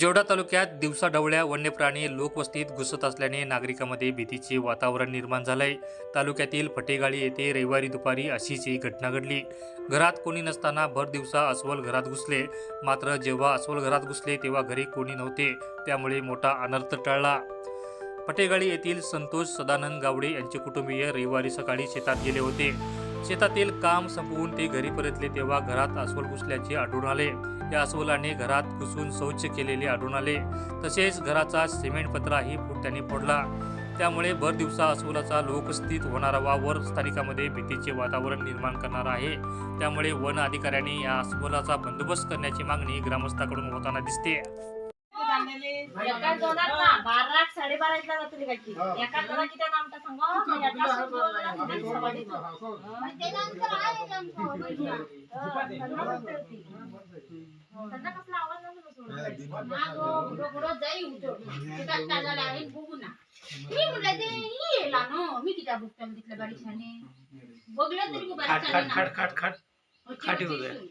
जेवढा तालुक्यात दिवसाढवळ्या वन्य प्राणी लोकवस्तीत घुसत असल्याने नागरिकांमध्ये भीतीचे वातावरण निर्माण झालंय. तालुक्यातील फटेगाळी येथे रविवारी दुपारी अशीच एक घटना घडली. घरात कोणी नसताना भर दिवसा अस्वल घरात घुसले. मात्र जेव्हा अस्वल घरात घुसले तेव्हा घरी कोणी नव्हते. त्यामुळे मोठा अनर्थ टळला. फटेगाळी येथील संतोष सदानंद गावडे यांचे कुटुंबीय रविवारी सकाळी शेतात गेले होते. शेतातील काम संपवून ते घरी परतले तेव्हा घरात अस्वल घुसल्याचे आढळून आले. या अस्वलाने घरात घुसून शौच केलेले आढळून आले. तसेच घराचा सिमेंट पत्राही फुट्याने फोडला त्यामुळे भर दिवसा अस्वलाचा लोकस्थित होणारा वावर स्थानिकांमध्ये भीतीचे वातावरण निर्माण करणार आहे. त्यामुळे वन अधिकाऱ्यांनी या अस्वलाचा बंदोबस्त करण्याची मागणी ग्रामस्थाकडून होताना दिसते. एका जोडात ना बारा साडेबारा इथला जातो गायची एका जोडा किती काम तर सांगा मग एका जोडाला किती सवाल येतो. मग ते नंतर आहे नंतर. त्यांना कसला आवाज नव्हता सोडत. मागं बुडो बुडो जाई उठो. तिथं काय झालं आहे बघू ना मी म्हणलं ते येला नो मी किती बघतो तिथल्या बारीशाने बघलं तरी मी खाट बारीशाने खाट ना. खाट खाट खाट होती, खाटी होती वगैरे. सुई.